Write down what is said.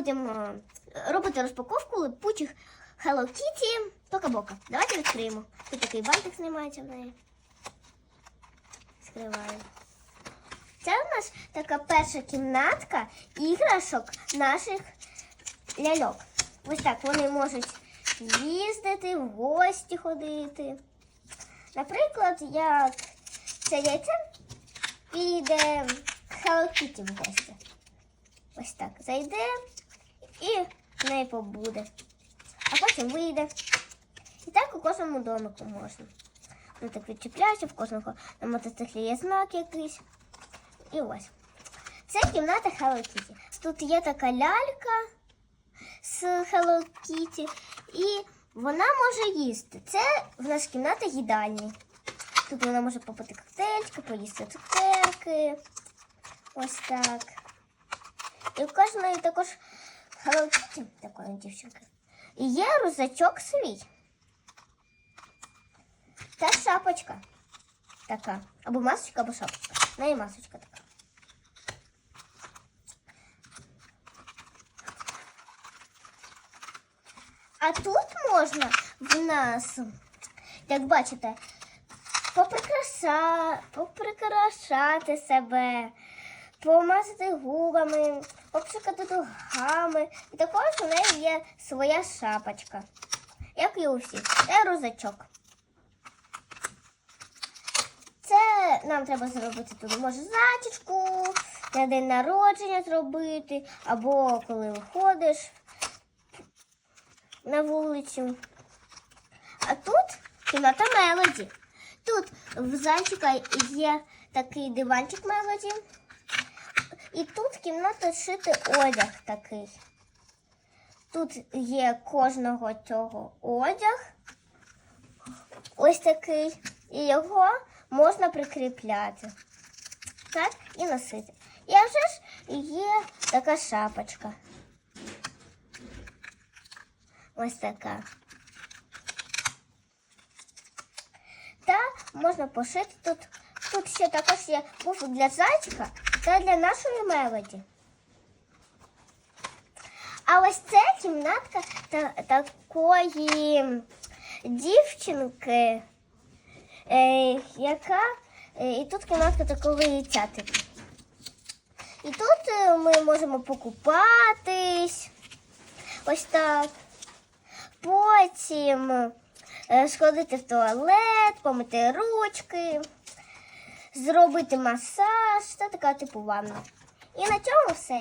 будемо робити розпаковку липучих Hello Kitty Тока-Бока. Давайте відкриємо. Тут такий бантик знімається в неї. Скриваю. Це у нас така перша кімнатка іграшок наших ляльок. Ось так вони можуть їздити, в гості ходити. Наприклад, як це яйце піде Hello Kitty в гості. Ось так зайде і в неї побуде. А потім вийде. І так у кожному домику можна. Ну так відчіпляється, в кожного на мотоциклі є знак якийсь. І ось. Це кімната Hello Kitty. Тут є така лялька з Hello Kitty, і вона може їсти. Це в нас кімната їдальні. Тут вона може попити коктейльчики, поїсти цукерки. Ось так. І в кожної також Hello Kitty, такої дівчинки. І є рюкзачок свій. Та шапочка. Така. Або масочка, або шапочка. В неї масочка така. А тут можна в нас, як бачите, поприкраша... поприкрашати себе, помазати губами, попшикати дугами. І також у неї є своя шапочка, як і у всіх. Це рузачок. Це нам треба зробити тут, може, зачіску, на день народження зробити, або коли виходиш на вулицю. А тут кімната Мелоді. Тут в зайчика є такий диванчик Мелоді. І тут кімната шити одяг такий. Тут є кожного цього одяг. Ось такий. І його можна прикріпляти. Так, і носити. І вже ж є така шапочка. Ось така. Та можна пошити тут. Тут ще також є пуфик для зайчика та для нашої мелоді. А ось це кімнатка та, такої дівчинки, е, яка. Е, і тут кімнатка такого яйця типу. І тут е, ми можемо покупатись. Ось так. Потім е, сходити в туалет, помити ручки, зробити масаж та така типу ванна. І на цьому все.